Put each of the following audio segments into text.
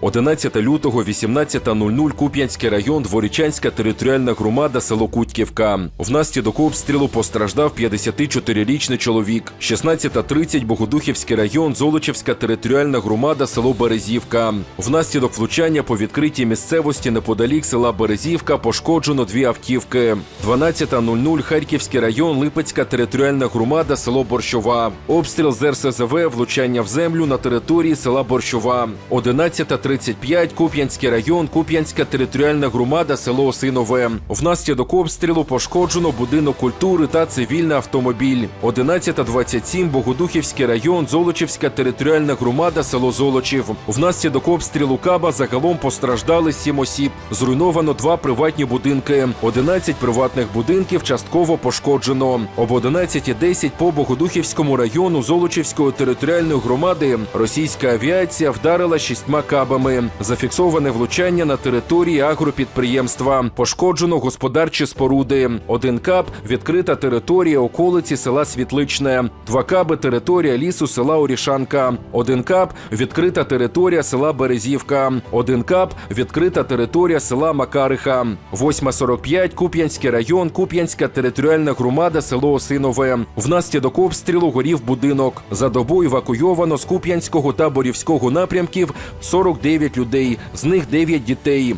11 лютого, 18.00, Куп'янський район, Дворічанська територіальна громада, село Кутьківка. Внаслідок обстрілу постраждав 54-річний чоловік. 16.30 Богодухівський район, Золочівська територіальна громада, село Березівка. Внаслідок влучання по відкритій місцевості неподалік села Березівка пошкоджено дві автівки. 12.00 Харківський район, Липецька територіальна громада, село Борщова. Обстріл з РСЗВ, влучання в землю на території села Борщова. 11.35 Куп'янський район, Куп'янська територіальна громада, село Осинове. Внаслідок обстрілу пошкоджено будинок культури та цивільний автомобіль. 11.27 Богодухівський район, Золочівська територіальна громада, село Золочів. Внаслідок обстрілу Каба загалом постраждали 7 осіб. Зруйновано два приватні будинки. 11 приватних будинків частково пошкоджено. Об 11.10 по Богодухівському району Золочівської територіальної громади російська авіація вдарила шістьма кабами. Зафіксоване влучання на території агропідприємства. Пошкоджено господарчі споруди. Один каб відкрита територія околиці села Світличне. Два каби територія лісу села Орішанка. Один каб відкрита територія села Березівка. Один каб відкрита територія села Макариха. 8.45 Куп'янський район, Куп'янська територіальна громада, село Осинове. Внаслідок обстрілу горів будинок. За добу евакуйовано з Куп'янського та Борівського напрямків 49 людей, з них 9 дітей.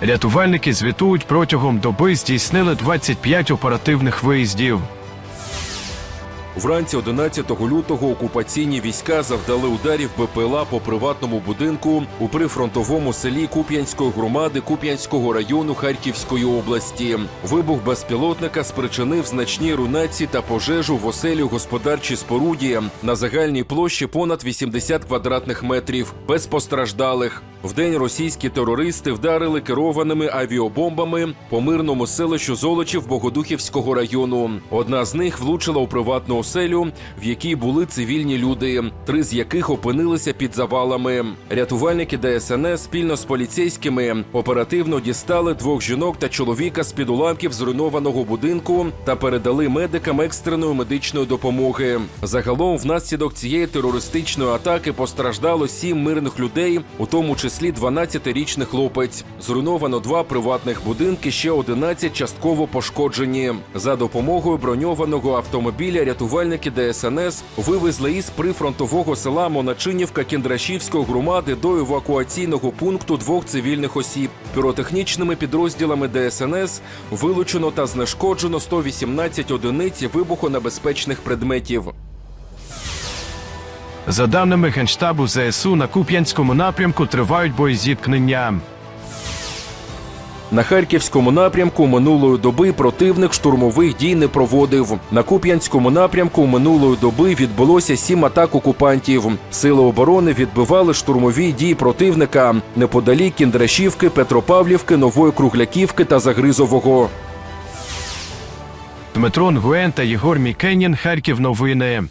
Рятувальники звітують протягом доби здійснили 25 оперативних виїздів. Вранці 11 лютого окупаційні війська завдали ударів БПЛА по приватному будинку у прифронтовому селі Куп'янської громади Куп'янського району Харківської області. Вибух безпілотника спричинив значні руйнації та пожежу в оселі господарчій споруді на загальній площі понад 80 квадратних метрів без постраждалих. Вдень російські терористи вдарили керованими авіабомбами по мирному селищу Золочів Богодухівського району. Одна з них влучила у приватну оселю, в якій були цивільні люди, три з яких опинилися під завалами. Рятувальники ДСНС спільно з поліцейськими оперативно дістали двох жінок та чоловіка з під уламків зруйнованого будинку та передали медикам екстреної медичної допомоги. Загалом, внаслідок цієї терористичної атаки постраждало сім мирних людей, у тому числі 12-річний хлопець. Зруйновано два приватних будинки, ще 11 частково пошкоджені. За допомогою броньованого автомобіля рятувальники ДСНС вивезли із прифронтового села Моначинівка Кіндрашівської громади до евакуаційного пункту двох цивільних осіб. Піротехнічними підрозділами ДСНС вилучено та знешкоджено 118 одиниць вибухонебезпечних предметів. За даними Генштабу ЗСУ, на Куп'янському напрямку тривають боєзіткнення. На харківському напрямку минулої доби противник штурмових дій не проводив. На Куп'янському напрямку минулої доби відбулося сім атак окупантів. Сили оборони відбивали штурмові дії противника неподалік Кіндрашівки, Петропавлівки, Нової Кругляківки та Загризового. Дмитро Нгуен та Єгор Мікенін. Харків новини.